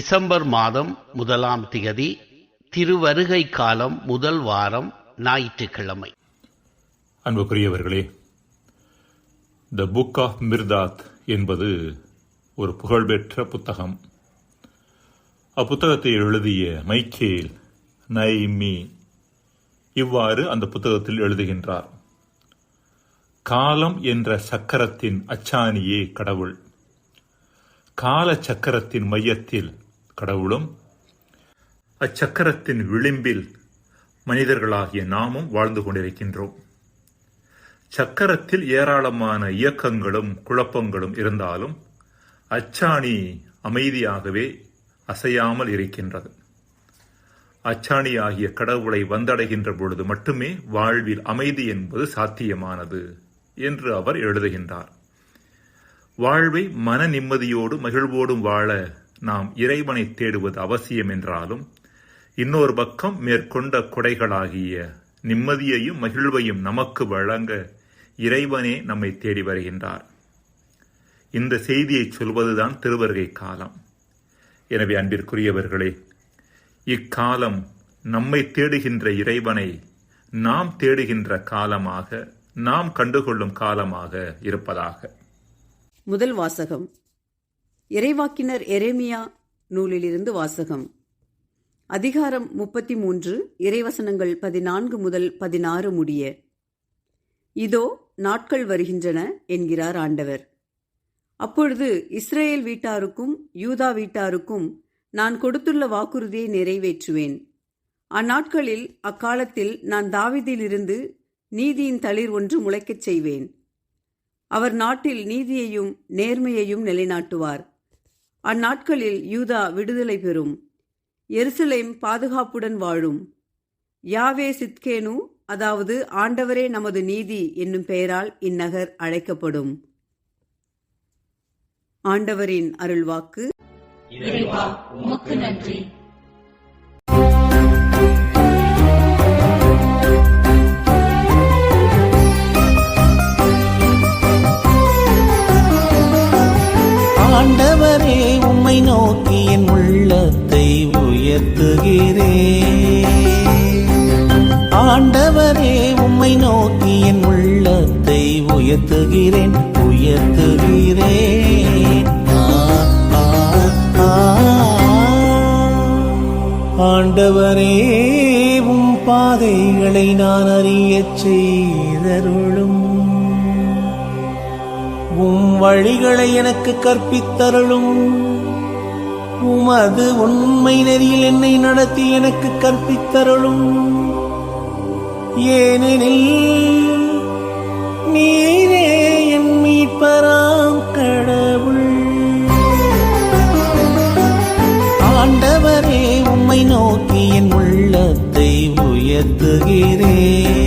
December மாதம் முதலாம் திகதி திருவருகை காலம் முதல் வாரம் ஞாயிற்றுக்கிழமை. அன்புக்குரியவர்களே த புக் ஆஃப் மிர்தாத் என்பது ஒரு புகழ்பெற்ற புத்தகம். அப்புத்தகத்தை எழுதிய மைக்கேல் நைமி இவ்வாறு அந்த புத்தகத்தில் எழுதுகின்றார். காலம் என்ற சக்கரத்தின் அச்சாணியே கடவுள். கால சக்கரத்தின் மையத்தில் கடவுளும் அச்சக்கரத்தின் விளிம்பில் மனிதர்களாகிய நாமும் வாழ்ந்து கொண்டிருக்கின்றோம். சக்கரத்தில் ஏராளமான இயக்கங்களும் குழப்பங்களும் இருந்தாலும் அச்சாணி அமைதியாகவே அசையாமல் இருக்கின்றது. அச்சாணி ஆகிய கடவுளை வந்தடைகின்ற பொழுது மட்டுமே வாழ்வில் அமைதி என்பது சாத்தியமானது என்று அவர் எழுதுகின்றார். வாழ்வை மன நிம்மதியோடு மகிழ்வோடும் வாழ நாம் இறைவனை தேடுவது அவசியம் என்றாலும் இன்னொரு பக்கம் மேற்கொண்ட கொடைகளாகிய நிம்மதியையும் மகிழ்வையும் நமக்கு வழங்க இறைவனே நம்மை தேடி வருகின்றார். இந்த செய்தியை சொல்வதுதான் திருவருகை காலம். எனவே அன்பிற்குரியவர்களே இக்காலம் நம்மை தேடுகின்ற இறைவனை நாம் தேடுகின்ற காலமாக நாம் கண்டுகொள்ளும் காலமாக இருப்பதாக. முதல் வாசகம் இறைவாக்கினர் எரேமியா நூலிலிருந்து வாசகம். அதிகாரம் முப்பத்தி மூன்று இறைவசனங்கள் பதினான்கு முதல் பதினாறு முடிய. இதோ நாட்கள் வருகின்றன என்கிறார் ஆண்டவர். அப்பொழுது இஸ்ரேல் வீட்டாருக்கும் யூதா வீட்டாருக்கும் நான் கொடுத்துள்ள வாக்குறுதியை நிறைவேற்றுவேன். அந்நாட்களில் அக்காலத்தில் நான் தாவிதிலிருந்து நீதியின் தளிர் ஒன்று முளைக்கச் செய்வேன். அவர் நாட்டில் நீதியையும் நேர்மையையும் நிலைநாட்டுவார். அந்நாட்களில் யூதா விடுதலை பெறும். எருசலேம் பாதுகாப்புடன் வாழும். யாவே சித்கேனு அதாவது ஆண்டவரே நமது நீதி என்னும் பெயரால் இந்நகர் அழைக்கப்படும். ஆண்டவரின் அருள்வாக்கு. இறைவா உமக்கு நன்றி. ஆண்டவரே உம்மை நோக்கி என் உள்ளத்தை உயர்த்துகிறேன். ஆண்டவரே உம்மை நோக்கி என் உள்ளத்தை உயர்த்துகிறேன் உயர்த்துகிறேன். ஆண்டவரே உம் பாதைகளை நான் அறியச் செய்தருளும். உம் வழிகளை எனக்கு கற்பித்தருளும். உமது உண்மை நெறியில் என்னை நடத்தி எனக்கு கற்பித்தருளும். ஏனெனில் நீரே என் மீட்பராம் கடவுள். ஆண்டவரே உம்மை நோக்கி என் உள்ளத்தை உயர்த்துகிறேன்.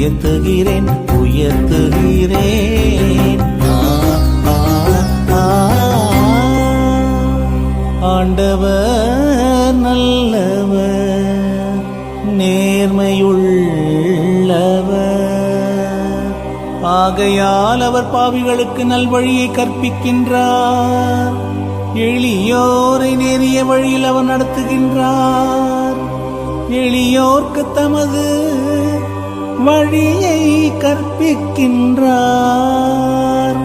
உயர்த்துகிறேன் உயர்த்துகிறேன். ஆ, ஆ, ஆ. ஆண்டவர் நல்லவர் நேர்மையுள்ளவர். ஆகையால் அவர் பாவிகளுக்கு நல்வழியை கற்பிக்கின்றார். எளியோரை நேரிய வழியில் அவர் நடத்துகின்றார். எளியோர்க்கு தமது வழியை கற்பிக்கின்றார்.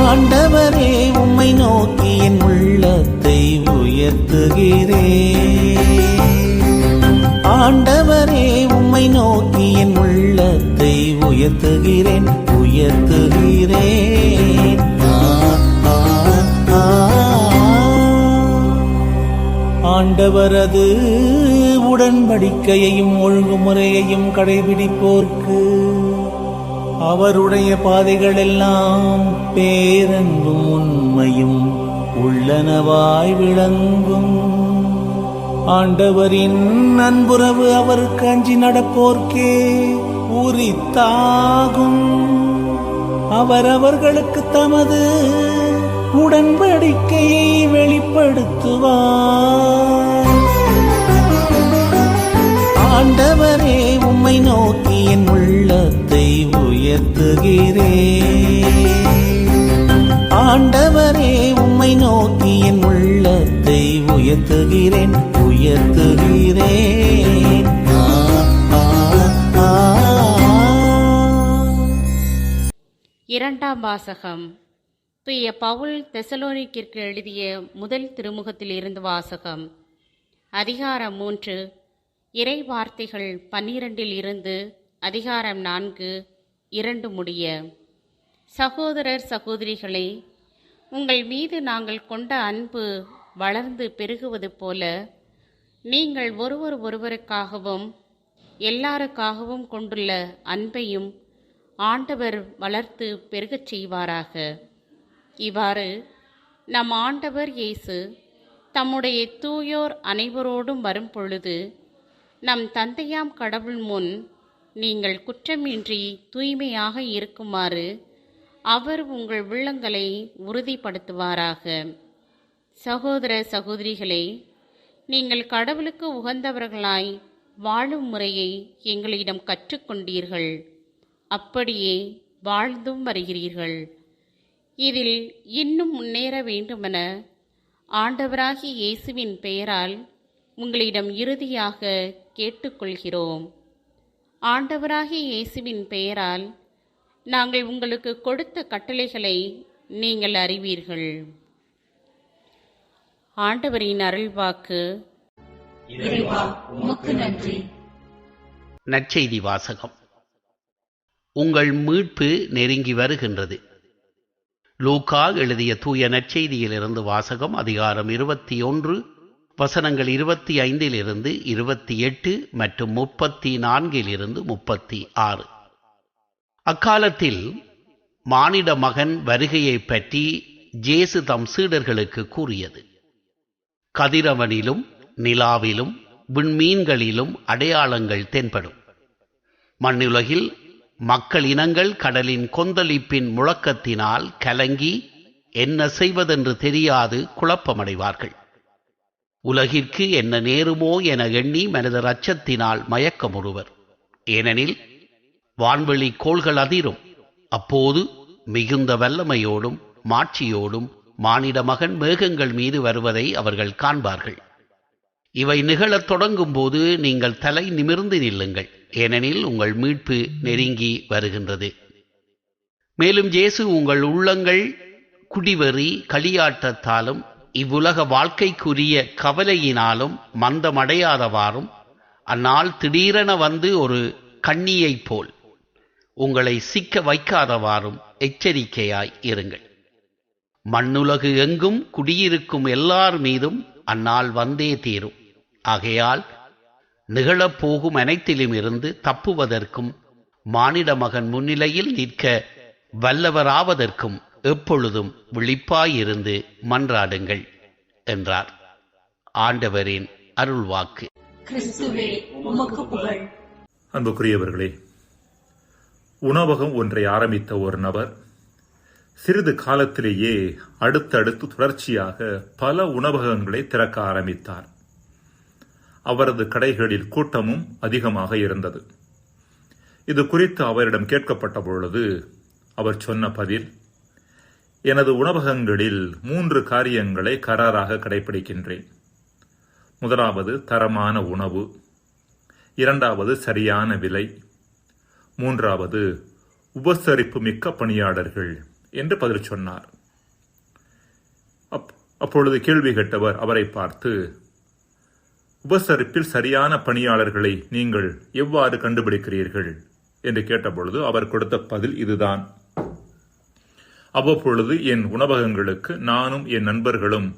ஆண்டவரே உம்மை நோக்கி என் உள்ளத்தை உயர்த்துகிறேன். ஆண்டவரே உம்மை நோக்கி என் உள்ளத்தை உயர்த்துகிறேன் உயர்த்துகிறேன். ஆண்டவரது உடன்படிக்கையையும் ஒழுங்குமுறையையும் கடைபிடிப்போர்க்கு அவருடைய பாதைகளெல்லாம் பேரன்பும் உண்மையும் உள்ளனவாய் விளங்கும். ஆண்டவரின் நண்புறவு அவருக்கு அஞ்சி நடப்போர்க்கே உரித்தாகும். அவரவர்களுக்கு தமது உடன்படிக்கையை வெளிப்படுத்துவார் ஆண்டவரே உம்மை நோக்கி என் உள்ளத்தை உயர்த்துகிறேன் ஆண்டவரே உம்மை நோக்கி என் உள்ளத்தை உயர்த்துகிறேன் உயர்த்துகிறேன் இரண்டாம் வாசகம். தூய பவுல் தெசலோனிக்கிற்கு எழுதிய முதல் திருமுகத்தில் இருந்து வாசகம். அதிகாரம் மூன்று. இறை வார்த்தைகள் பன்னிரண்டில் இருந்து அதிகாரம் நான்கு இரண்டு முடிய. சகோதரர் சகோதரிகளே உங்கள் மீது நாங்கள் கொண்ட அன்பு வளர்ந்து பெருகுவது போல நீங்கள் ஒருவர் ஒருவருக்காகவும் எல்லாருக்காகவும் கொண்டுள்ள அன்பையும் ஆண்டவர் வளர்த்து பெருகச் செய்வாராக. இவ்வாறு நம் ஆண்டவர் இயேசு தம்முடைய தூயோர் அனைவரோடும் வரும் பொழுது நம் தந்தையாம் கடவுள் முன் நீங்கள் குற்றமின்றி தூய்மையாக இருக்குமாறு அவர் உங்கள் உள்ளங்களை உறுதிப்படுத்துவாராக. சகோதர சகோதரிகளே நீங்கள் கடவுளுக்கு உகந்தவர்களாய் வாழும் முறையை எங்களிடம் கற்றுக்கொண்டீர்கள். அப்படியே வாழ்ந்தும் வருகிறீர்கள். இதில் இன்னும் முன்னேற வேண்டுமென ஆண்டவராகிய இயேசுவின் பெயரால் உங்களிடம் இறுதியாக கேட்டுக்கொள்கிறோம். ஆண்டவராகிய இயேசுவின் பெயரால் நாங்கள் உங்களுக்கு கொடுத்த கட்டளைகளை நீங்கள் அறிவீர்கள். ஆண்டவரின் அருள்வாக்கு. இறைவா உமக்கு நன்றி. நற்செய்தி வாசகம். உங்கள் மீட்பு நெருங்கி வருகின்றது. லூக்கா எழுதிய தூய நற்செய்தியிலிருந்து வாசகம் அதிகாரம் இருபத்தி ஒன்று வசனங்கள் இருபத்தி ஐந்திலிருந்து இருபத்தி எட்டு மற்றும் முப்பத்தி நான்கிலிருந்து முப்பத்தி ஆறு. அக்காலத்தில் மானிட மகன் வருகையைப் பற்றி ஜேசு தம் சீடர்களுக்கு கூறியது. கதிரவனிலும் நிலாவிலும் விண்மீன்களிலும் அடையாளங்கள் தென்படும். மண்ணுலகில் மக்கள் இனங்கள் கடலின் கொந்தளிப்பின் முழக்கத்தினால் கலங்கி என்ன செய்வதென்று தெரியாது குழப்பமடைவார்கள். உலகிற்கு என்ன நேருமோ என எண்ணி மனிதர் அச்சத்தினால் மயக்கமுறுவர் ஏனெனில் வான்வெளி கோள்கள் அதிரும். அப்போது மிகுந்த வல்லமையோடும் மாட்சியோடும் மானிட மகன் மேகங்கள் மீது வருவதை அவர்கள் காண்பார்கள். இவை நிகழத் தொடங்கும் போது நீங்கள் தலை நிமிர்ந்து நில்லுங்கள். ஏனெனில் உங்கள் மீட்பு நெருங்கி வருகின்றது. மேலும் இயேசு உங்கள் உள்ளங்கள் குடிவெறி களியாட்டத்தாலும் இவ்வுலக வாழ்க்கைக்குரிய கவலையினாலும் மந்தமடையாதவாறும் அந்நாள் திடீரென வந்து ஒரு கண்ணியைப் போல் உங்களை சிக்க வைக்காதவாறும் எச்சரிக்கையாய் இருங்கள். மண்ணுலகு எங்கும் குடியிருக்கும் எல்லார் மீதும் அந்நாள் வந்தே தீரும். ஆகையால் நிகழப்போகும் அனைத்திலும் இருந்து தப்புவதற்கும் மானிட மகன் முன்னிலையில் நிற்க வல்லவராவதற்கும் எப்பொழுதும் விழிப்பாயிருந்து மன்றாடுங்கள் என்றார். ஆண்டவரின் அருள்வாக்கு. கிறிஸ்துவே உமக்கு புகழ். அன்புக்குரியவர்களே உணவகம் ஒன்றை ஆரம்பித்த ஒரு நபர் சிறிது காலத்திலேயே அடுத்தடுத்து தொடர்ச்சியாக பல உணவகங்களை திறக்க ஆரம்பித்தார். அவரது கடைகளில் கூட்டமும் அதிகமாக இருந்தது. இது குறித்து அவரிடம் கேட்கப்பட்ட பொழுது அவர் சொன்ன பதில் எனது உணவகங்களில் மூன்று காரியங்களை கராராக கடைபிடிக்கின்றேன் முதலாவது தரமான உணவு இரண்டாவது சரியான விலை மூன்றாவது உபசரிப்பு மிக்க பணியாளர்கள் என்று பதில் சொன்னார். அப்- அப்பொழுது கேள்வி கேட்டவர் அவரை பார்த்து உபசரிப்பில் சரியான பணியாளர்களை நீங்கள் எவ்வாறு கண்டுபிடிக்கிறீர்கள்? என்று கேட்டபொழுது அவர் கொடுத்த பதில் இதுதான். அவ்வப்பொழுது என் உணவகங்களுக்கு நானும் என் நண்பர்களும்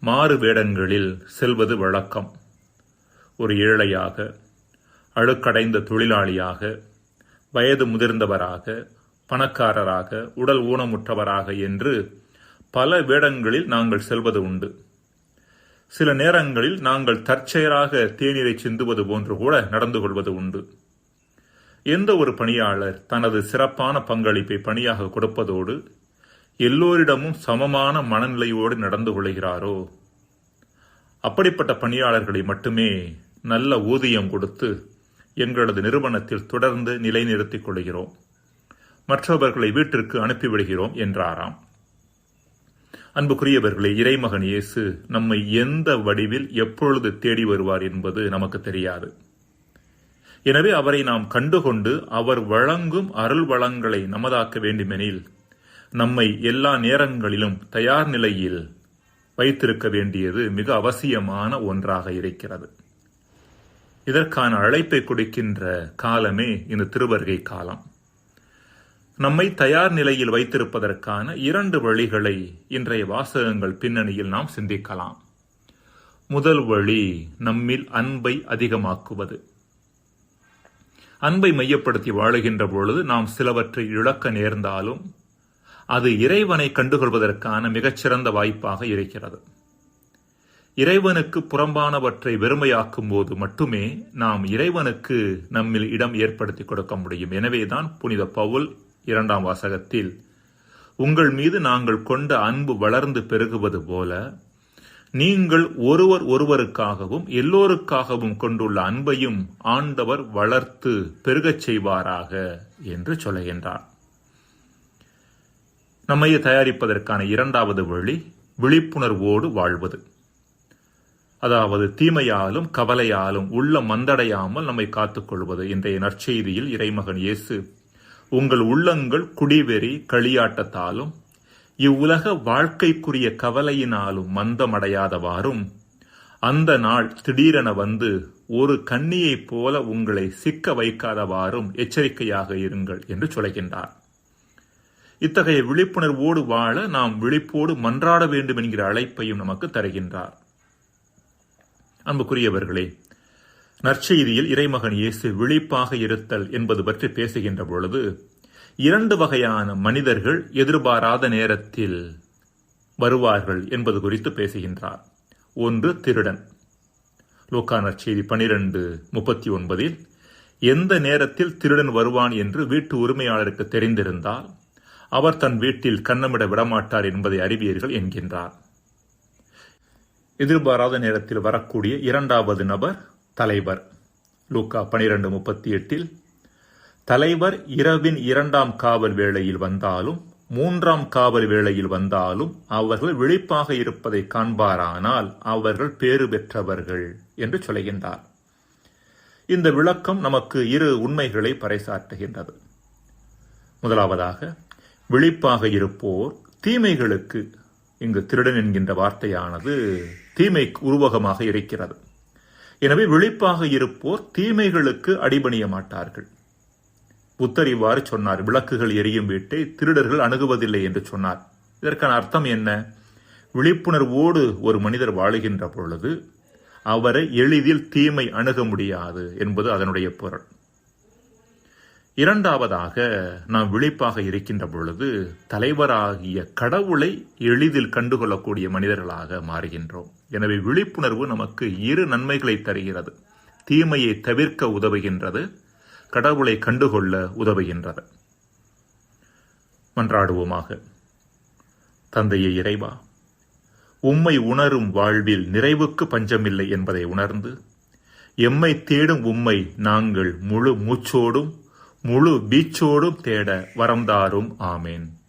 மாறு வேடங்களில் செல்வது வழக்கம். ஒரு ஏழையாக அழுக்கடைந்த தொழிலாளியாக வயது முதிர்ந்தவராக பணக்காரராக உடல் ஊனமுற்றவராக என்று பல வேடங்களில் நாங்கள் செல்வது உண்டு. சில நேரங்களில் நாங்கள் தற்செயலாக தேநீரை சிந்துவது போன்று கூட நடந்து கொள்வது உண்டு. எந்த ஒரு பணியாளர் தனது சிறப்பான பங்களிப்பை பணியாக கொடுப்பதோடு எல்லோரிடமும் சமமான மனநிலையோடு நடந்து கொள்கிறாரோ? அப்படிப்பட்ட பணியாளர்களை மட்டுமே நல்ல ஊதியம் கொடுத்து எங்களது நிறுவனத்தில் தொடர்ந்து நிலைநிறுத்திக் கொள்கிறோம். மற்றவர்களை வீட்டிற்கு அனுப்பிவிடுகிறோம் என்றாராம். அன்புக்குரியவர்களே இறைமகன் இயேசு நம்மை எந்த வடிவில் எப்பொழுது தேடி வருவார் என்பது நமக்கு தெரியாது. எனவே அவரை நாம் கண்டுகொண்டு அவர் வழங்கும் அருள் வளங்களை நமதாக்க வேண்டுமெனில் நம்மை எல்லா நேரங்களிலும் தயார் நிலையில் வைத்திருக்க வேண்டியது மிக அவசியமான ஒன்றாக இருக்கிறது. இதற்கான அழைப்பை கொடுக்கின்ற காலமே இந்த திருவருகை காலம். நம்மை தயார் நிலையில் வைத்திருப்பதற்கான இரண்டு வழிகளை இன்றைய வாசகங்கள் பின்னணியில் நாம் சிந்திக்கலாம். முதல் வழி நம்மில் அன்பை அதிகமாக்குவது. அன்பை மையப்படுத்தி வாழுகின்ற பொழுது நாம் சிலவற்றை இழக்க நேர்ந்தாலும் அது இறைவனை கண்டுகொள்வதற்கான மிகச்சிறந்த வாய்ப்பாக இருக்கிறது. இறைவனுக்கு புறம்பானவற்றை வெறுமையாக்கும் போது மட்டுமே நாம் இறைவனுக்கு நம்மில் இடம் ஏற்படுத்தி கொடுக்க முடியும். எனவேதான் புனித பவுல் இரண்டாம் வாசகத்தில் உங்கள் மீது நாங்கள் கொண்ட அன்பு வளர்ந்து பெருகுவது போல நீங்கள் ஒருவர் ஒருவருக்காகவும் எல்லோருக்காகவும் கொண்டுள்ள அன்பையும் ஆண்டவர் வளர்த்து பெருகச் செய்வாராக என்று சொல்லுகின்றார். நம்மை தயாரிப்பதற்கான இரண்டாவது வழி விழிப்புணர்வோடு வாழ்வது. அதாவது தீமையாலும் கவலையாலும் உள்ள மந்தடையாமல் நம்மை காத்துக்கொள்வது இன்றைய நற்செய்தியில் இறைமகன் இயேசு உங்கள் உள்ளங்கள் குடிவெறி களியாட்டத்தாலும் இவ்வுலக வாழ்க்கைக்குரிய கவலையினாலும் மந்தமடையாதவாறும் அந்த நாள் திடீரென வந்து ஒரு கண்ணியைப் போல உங்களை சிக்க வைக்காதவாறும் எச்சரிக்கையாக இருங்கள் என்று சொல்கின்றார். இத்தகைய விழிப்புணர்வோடு வாழ நாம் விழிப்போடு மன்றாட வேண்டும் என்கிற அழைப்பையும் நமக்கு தருகின்றார். அன்புக்குரியவர்களே நற்செய்தியில் இறைமகன் இயேசு விழிப்பாக இருத்தல் என்பது பற்றி பேசுகின்ற பொழுது இரண்டு வகையான மனிதர்கள் எதிர்பாராத நேரத்தில் வருவார்கள் என்பது குறித்து பேசுகின்றார். ஒன்று திருடன். லோக்கா நற்செய்தி பனிரெண்டு முப்பத்தி ஒன்பதில் எந்த நேரத்தில் திருடன் வருவான் என்று வீட்டு உரிமையாளருக்கு தெரிந்திருந்தால் அவர் தன் வீட்டில் கண்ணமிட விடமாட்டார் என்பதை அறிவியர்கள் என்கின்றார். எதிர்பாராத நேரத்தில் வரக்கூடிய இரண்டாவது நபர் தலைவர். லூக்கா பனிரெண்டு முப்பத்தி எட்டில் தலைவர் இரவின் இரண்டாம் காவல் வேளையில் வந்தாலும் மூன்றாம் காவல் வேளையில் வந்தாலும் அவர்கள் விழிப்பாக இருப்பதை காண்பாரானால் அவர்கள் பேறு பெற்றவர்கள் என்று சொல்கின்றார். இந்த விளக்கம் நமக்கு இரு உண்மைகளை பறைசாற்றுகின்றது. முதலாவதாக விழிப்பாக இருப்போர் தீமைகளுக்கு இங்கு திருடன் என்கின்ற வார்த்தையானது தீமை உருவகமாக இருக்கிறது. எனவே விழிப்பாக இருப்போர் தீமைகளுக்கு அடிபணிய மாட்டார்கள் புத்தர் இவ்வாறு சொன்னார் விளக்குகள் எரியும் வீட்டை திருடர்கள் அணுகுவதில்லை என்று சொன்னார். இதற்கான அர்த்தம் என்ன? விழிப்புணர்வோடு ஒரு மனிதர் வாழுகின்ற பொழுது அவரை எளிதில் தீமை அணுக முடியாது என்பது அதனுடைய பொருள். இரண்டாவதாக நாம் விழிப்பாக இருக்கின்ற பொழுது தலைவராகிய கடவுளை எளிதில் கண்டுகொள்ளக்கூடிய மனிதர்களாக மாறுகின்றோம். எனவே விழிப்புணர்வு நமக்கு இரு நன்மைகளை தருகிறது. தீமையை தவிர்க்க உதவுகின்றது கடவுளை கண்டுகொள்ள உதவுகின்றது. மன்றாடுவோமாக. தந்தையை இறைவா உம்மை உணரும் வாழ்வில் நிறைவுக்கு பஞ்சமில்லை என்பதை உணர்ந்து எம்மை தேடும் உம்மை நாங்கள் முழு மூச்சோடும் முழு பீச்சோடும் தேட வரம்தாரும் ஆமேன்.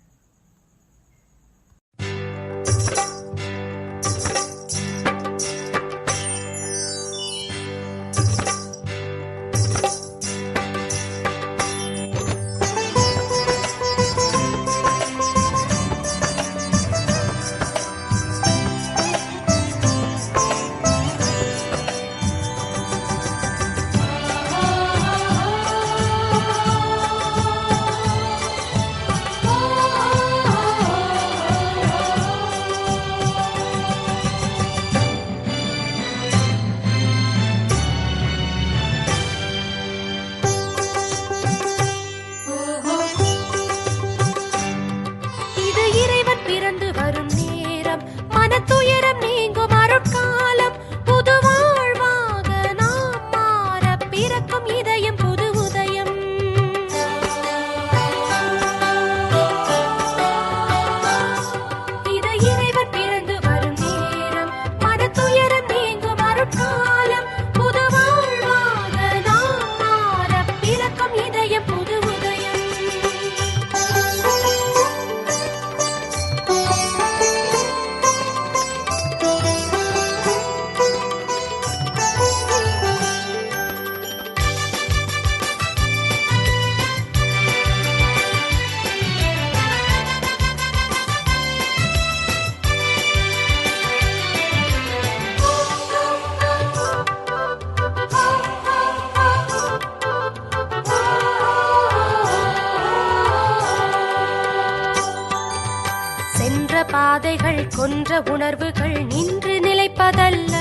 சென்ற பாதைகள் கொன்ற உணர்வுகள் நின்று நிலைப்பதல்ல.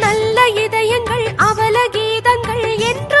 நல்ல இதயங்கள் அவல கீதங்கள் என்று